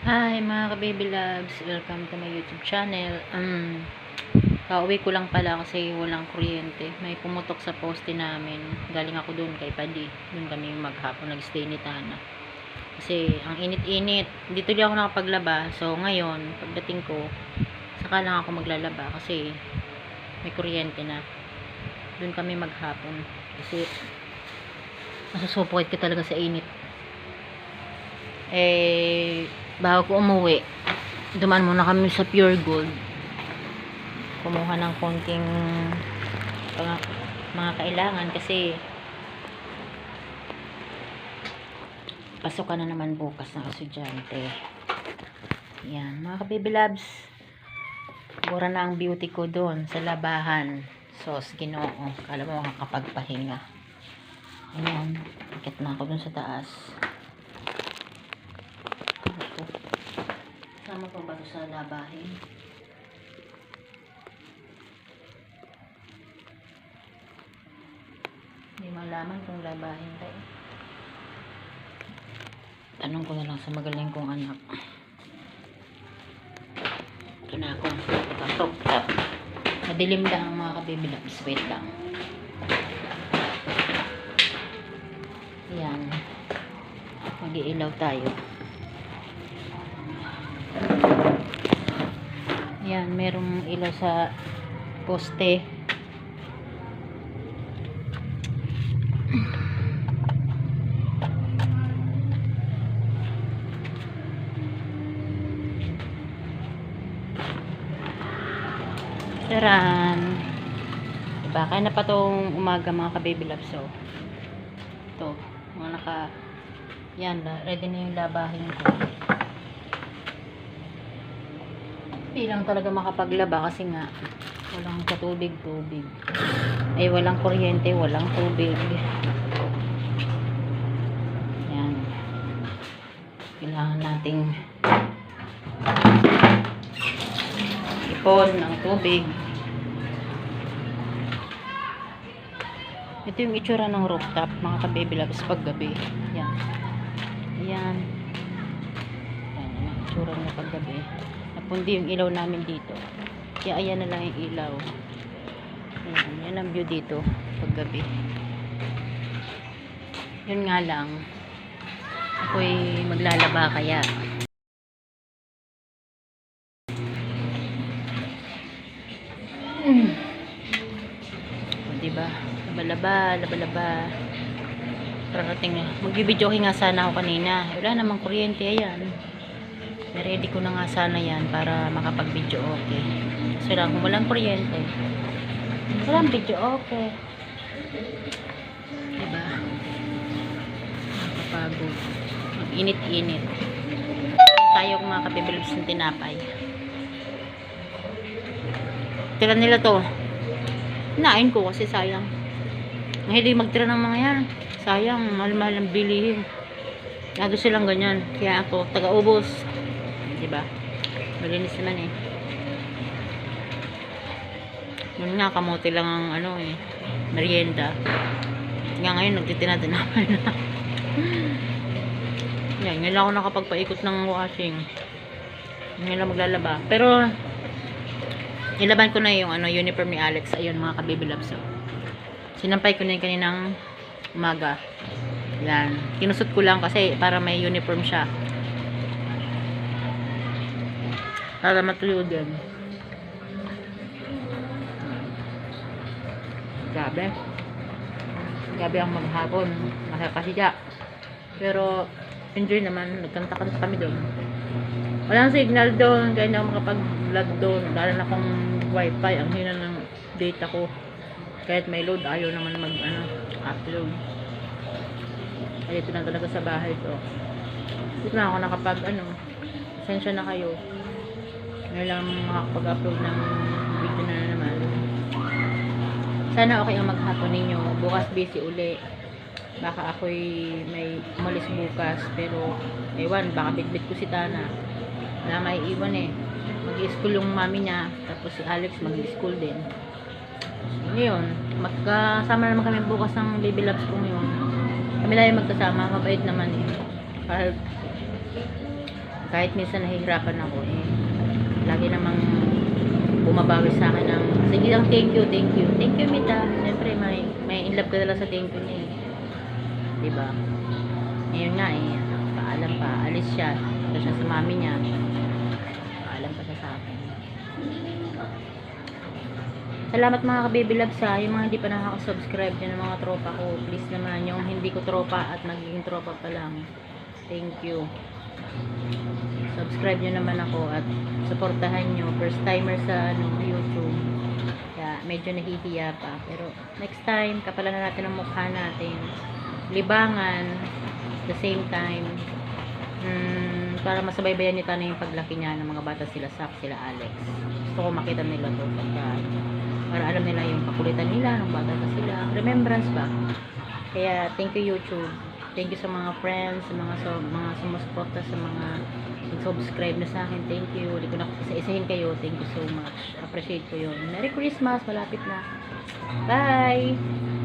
Hi mga ka-baby loves, welcome to my YouTube channel. Um, pauwi ko lang pala kasi walang kuryente. May pumutok sa poste namin. Galing ako doon kay Padi. Doon kami maghapon nag-stay ni Tana. Kasi ang init-init. Dito di ako nakapaglaba. So ngayon, pagdating ko, saka lang ako maglalaba kasi may kuryente na. Doon kami maghapon. Kasi nasusupukit ka talaga sa init. Eh, bago ko umuwi, duman muna kami sa Pure Gold. Kumuha ng konting mga, mga kailangan kasi pasok na naman bukas ng estudyante. Yan, mga kababy loves. Mura na ang beauty ko doon sa labahan. Sos, ginoo. Kala mo makakapagpahinga. Ayan, ikit na ako doon sa taas. Sama pa ba sa labahin? Hindi malaman kung labahin tayo. Tanong ko na lang sa magaling kong anak. Ito na ako. Pasok. Tap. Madilim lang ang mga kabibilabs. Wait lang. Yan. Mag-iilaw tayo. Yan, merong ilaw sa poste. Taran. Diba? Kaya na pa tong umaga mga ka-baby love. So, ito. Mga naka, yan, ready na yung labahin ko. Hindi lang talaga makapaglaba kasi nga walang katubig-tubig. Ay, walang kuryente, walang tubig. Yan. Kailangan nating ipon ng tubig. Ito yung itsura ng rooftop, mga ka-baby loves, pag gabi. Yan. Yan. Yan, yung itsura niya pag Napundi yung ilaw namin dito. Kaya ayan na lang yung ilaw. Yan, yan ang view dito pag gabi. Yun nga lang. Ako'y maglalaba kaya. Mm. O, diba? Laba-laba, laba-laba. Parating na. Magbibidyoke nga sana ako kanina. Wala namang kuryente, ayan. Ready ko na nga sana yan para makapag-video okay. So lang, kung walang kuryente, walang video okay. Diba? Nakapagod. Mag-init-init. Tayo mga kabibilibs ng tinapay. Tira nila to. Nain ko kasi sayang. Mahilig magtira ng mga yan. Sayang, mahal-mahal ang bilihin. Lado silang ganyan. Kaya ako, taga-ubos. Diba? Malinis naman eh. Yun nga, kamote lang ang ano eh. Merienda. Nga ngayon, nagtitinada naman na. Yan, ngayon lang ako nakapagpaikot ng washing. Ngayon lang maglalaba. Pero, nilaban ko na yung ano, uniform ni Alex. Ayun, mga kababy loves. So, sinampay ko na yung kaninang umaga. Yan. Kinusot ko lang kasi para may uniform siya. Para matuyo din. Grabe. Grabe ang maghapon. Makakasiya. Pero, enjoy naman. Nagkanta-kanta kami doon. Walang signal doon. Kaya hindi ako makapag-vlog doon. Lalo na kung wifi. Ang hina ng data ko. Kahit may load, ayaw naman mag, ano, upload. Kaya ito na talaga sa bahay to. Dito na ako nakapag, ano, pasensya na kayo. Ngayon lang makakapag-upload ng video na naman. Sana okay ang maghapon ninyo. Bukas busy uli. Baka ako'y may umalis bukas. Pero, ewan, baka bitbit ko si Tana. Na may iwan eh. Mag-school yung mami niya. Tapos si Alex mag-school din. Ngayon, magkasama naman kami bukas ng baby loves ko ngayon. Kami yung magkasama. Mabait naman eh. Kahit kahit minsan nahihirapan ako eh lagi namang bumabawi sa akin ng sige lang thank you thank you thank you Mita siyempre may may in love ka talaga sa thank you niya eh diba ngayon nga eh paalam pa alis siya ito siya sa mami niya paalam pa siya sa akin Salamat mga ka-baby loves ha. Yung mga hindi pa nakaka-subscribe dyan ng mga tropa ko. Please naman, yung hindi ko tropa at nagiging tropa pa lang. Thank you. Subscribe nyo naman ako at supportahan nyo. First timer sa ano, YouTube. Kaya medyo nahihiya pa. Pero next time, kapalan na natin ang mukha natin. Libangan. The same time. Hmm, para masabaybayan ni Tana yung paglaki niya ng mga bata sila Sak, sila Alex. Gusto ko makita nila to pagka para alam nila yung kakulitan nila nung bata sila. Remembrance ba? Kaya thank you YouTube. Thank you sa mga friends, sa mga so, mga sumusuporta sa mga subscribe na sa akin. Thank you. Hindi ko na isa-isahin kayo. Thank you so much. Appreciate ko yun. Merry Christmas. Malapit na. Bye!